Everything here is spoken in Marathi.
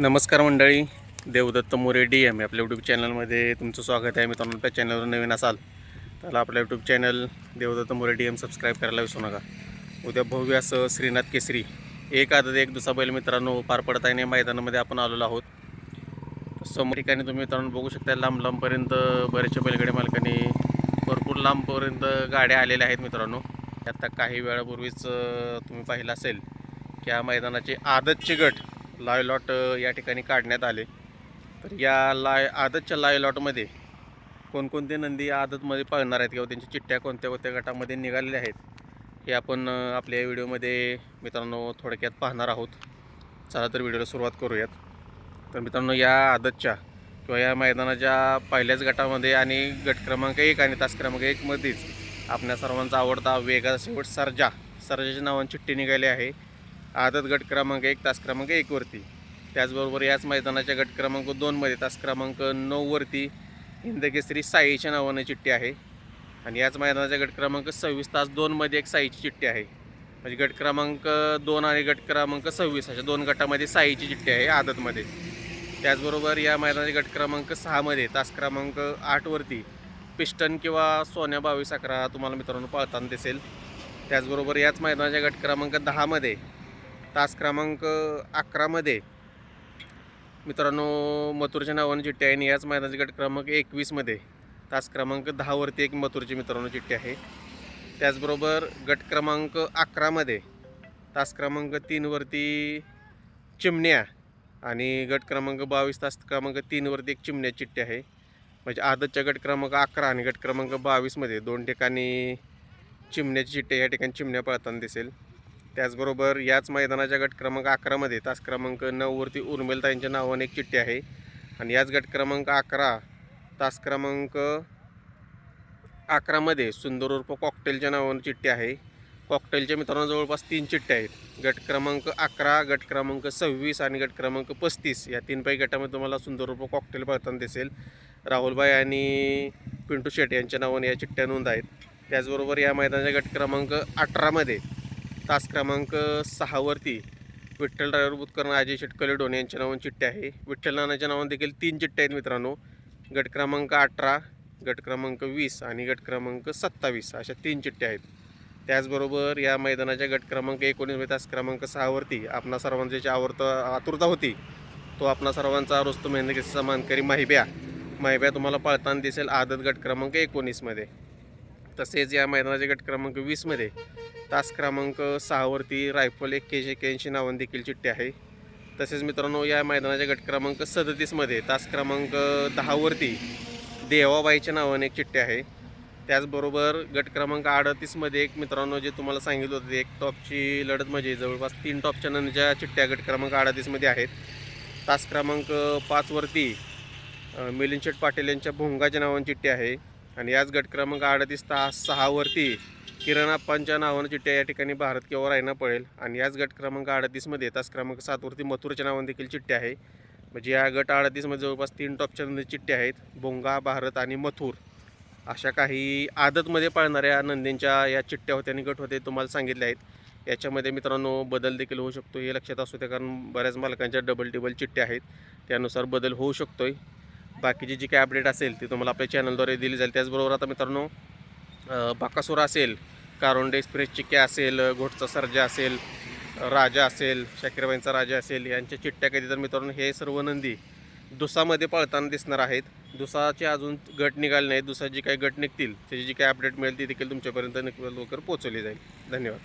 नमस्कार मंडळी देवदत्त मोरे डी एम आपल्या यूट्यूब चॅनलमध्ये तुमचं स्वागत आहे. मित्रांनो त्या चॅनलवर नवीन असाल तर आपल्या YouTube channel Devdatt More D M subscribe करायला विसरू नका. उद्या भव्य असं श्रीनाथ केसरी एक आदत एक दुसरा बैल मित्रांनो पार पडत आहे. मैदानामध्ये आपण आलेलो आहोत. समोर ठिकाणी तुम्ही मित्रांनो बघू शकता लांब लांबपर्यंत बरेचसे बैलगाडी मालकांनी भरपूर लांबपर्यंत गाड्या आलेल्या आहेत मित्रांनो. आता काही वेळापूर्वीच तुम्ही पाहिलं असेल की या मैदानाची आदतची गट लाय लॉट या ठिकाणी काढण्यात आले. तर या लाय आदतच्या लाय लॉटमध्ये कोणकोणते नंदी या आदतमध्ये पळणार आहेत किंवा त्यांच्या चिठ्ठ्या कोणत्या कोणत्या गटामध्ये निघालेल्या आहेत हे आपण आपल्या व्हिडिओमध्ये मित्रांनो थोडक्यात पाहणार आहोत. चला तर व्हिडिओला सुरुवात करूयात. तर मित्रांनो या आदतच्या किंवा या मैदानाच्या पहिल्याच गटामध्ये आणि गट क्रमांक एक आणि तास क्रमांक एकमध्येच आपल्या सर्वांचा आवडता वेगा शेवट सर्जा सर्जाच्या नावाने चिठ्ठी निघाली आहे. आदत गट क्रमांक एक तास क्रमांक एकवरती त्याचबरोबर याच मैदानाच्या गट क्रमांक दोनमध्ये तास क्रमांक नऊवरती हिंदकेसरी साईच्या नावानं चिठ्ठी आहे. आणि याच मैदानाच्या गट क्रमांक सव्वीस तास दोनमध्ये एक साईची चिठ्ठी आहे. म्हणजे गट क्रमांक दोन आणि गट क्रमांक सव्वीस अशा दोन गटामध्ये साईची चिठ्ठी आहे आदतमध्ये. त्याचबरोबर या मैदानाचे गट क्रमांक सहामध्ये तास क्रमांक आठवरती पिस्टन किंवा सोन्या बावीस अकरा तुम्हाला मित्रांनो पळताना दिसेल. त्याचबरोबर याच मैदानाच्या गट क्रमांक दहामध्ये तास क्रमांक अकरामध्ये मित्रांनो मथुरच्या नावानं चिठ्ठी आहे आणि याच मैदानाची गट क्रमांक एकवीसमध्ये तास क्रमांक दहावरती एक मथुरची मित्रांनो चिठ्ठी आहे. त्याचबरोबर गट क्रमांक अकरामध्ये तास क्रमांक तीनवरती चिमण्या आणि गट क्रमांक बावीस तास क्रमांक तीनवरती एक चिमण्या चिठ्ठी आहे. म्हणजे आदतच्या गट क्रमांक अकरा आणि गट क्रमांक बावीसमध्ये दोन ठिकाणी चिमण्याची चिठ्ठी या ठिकाणी चिमण्या पळताना दिसेल. त्याचबरोबर याच मैदानाच्या गट क्रमांक अकरामध्ये तास क्रमांक नऊवरती उर्मिलताईंच्या नावाने एक चिठ्ठी आहे. आणि याच गट क्रमांक अकरा तास क्रमांक अकरामध्ये सुंदर उर्फ कॉकटेलच्या नावाने चिठ्ठी आहे. कॉकटेलच्या मित्रांनो जवळपास तीन चिठ्ठ्या आहेत. गट क्रमांक अकरा गट क्रमांक सव्वीस आणि गट क्रमांक पस्तीस या तीनपैकी गटामध्ये तुम्हाला सुंदर उर्फ कॉकटेल पळताना दिसेल. राहुलबाई आणि पिंटू शेट यांच्या नावाने या चिठ्ठ्या नोंद आहेत. त्याचबरोबर या मैदानाच्या गट क्रमांक अठरामध्ये तास क्रमांक सहावरती विठ्ठल ड्रायव्हर बुतकरण अजय शेटकले डोणे यांच्या नावाने चिठ्ठी आहे. विठ्ठल नानाच्या नावाने देखील तीन चिठ्ठ्या आहेत मित्रांनो. गट क्रमांक अठरा गट क्रमांक वीस आणि गट क्रमांक सत्तावीस अशा तीन चिठ्ठ्या आहेत. त्याचबरोबर या मैदानाच्या गट क्रमांक एकोणीस तास क्रमांक सहावरती आपणा सर्वांची ज्याची आवडत आतुरता होती तो आपणा सर्वांचा रोस्तो मेहनतीचा मानकरी माहिब्या. माहिब्या तुम्हाला पळताना दिसेल आदत गट क्रमांक एकोणीसमध्ये तसेच या मैदानाच्या गट क्रमांक वीसमध्ये तास क्रमांक सहावरती रायफल एक्क्याऐंशी एक्क्याऐंशी नावाने देखील चिठ्ठी आहे. तसेच मित्रांनो या मैदानाच्या गट क्रमांक सदतीसमध्ये तास क्रमांक दहावरती देवाबाईच्या नावाने एक चिठ्ठी आहे. त्याचबरोबर गट क्रमांक अडतीसमध्ये एक मित्रांनो जे तुम्हाला सांगितलं होतं एक टॉपची लढत म्हणजे जवळपास तीन टॉपच्या नंतरच्या चिठ्ठ्या गट क्रमांक अडतीसमध्ये आहेत. तास क्रमांक पाचवरती मिलिंद शेठ पाटील यांच्या भोंगाच्या नावाने चिठ्ठी आहे. आणि याच गट क्रमांक अडतीस तास सहावरती किरण आप्पांच्या नावानं चिठ्ठ्या या ठिकाणी भारत किंवा रायना पडेल आणि याच गट क्रमांक अडतीसमध्ये तास क्रमांक सातवरती मथुरच्या नावाने देखील चिठ्ठ्या आहे. म्हणजे या गट अडतीसमध्ये जवळपास तीन टॉपच्या नंदी चिठ्ठ्या आहेत. भोंगा भारत आणि मथुर. अशा काही आदतमध्ये पाळणाऱ्या नंदींच्या या चिठ्ठ्या होत्या आणि गट होते तुम्हाला सांगितले आहेत. याच्यामध्ये मित्रांनो बदल देखील होऊ शकतो हे लक्षात असू द्या कारण बऱ्याच मालकांच्या डबल टिबल चिठ्ठ्या आहेत. त्यानुसार बदल होऊ शकतो आहे बाकीची जी काही अपडेट असेल ती तुम्हाला आपल्या चॅनलद्वारे दिली जाईल. त्याचबरोबर आता मित्रांनो बाकासूर असेल कारोंडे एक्सप्रेस चिक्या असेल घोटचा सर्जा असेल राजा असेल शाकीरबाईंचा राजा असेल यांच्या चिठ्ठ्या कधी तर मित्रांनो हे सर्व नंदी दुसामध्ये पळताना दिसणार आहेत. दुसाचे अजून गट निघाले नाहीत. दुसा जी काही गट निघतील त्याची जी काही अपडेट मिळेल ती देखील तुमच्यापर्यंत लवकर पोहोचवली जाईल. धन्यवाद.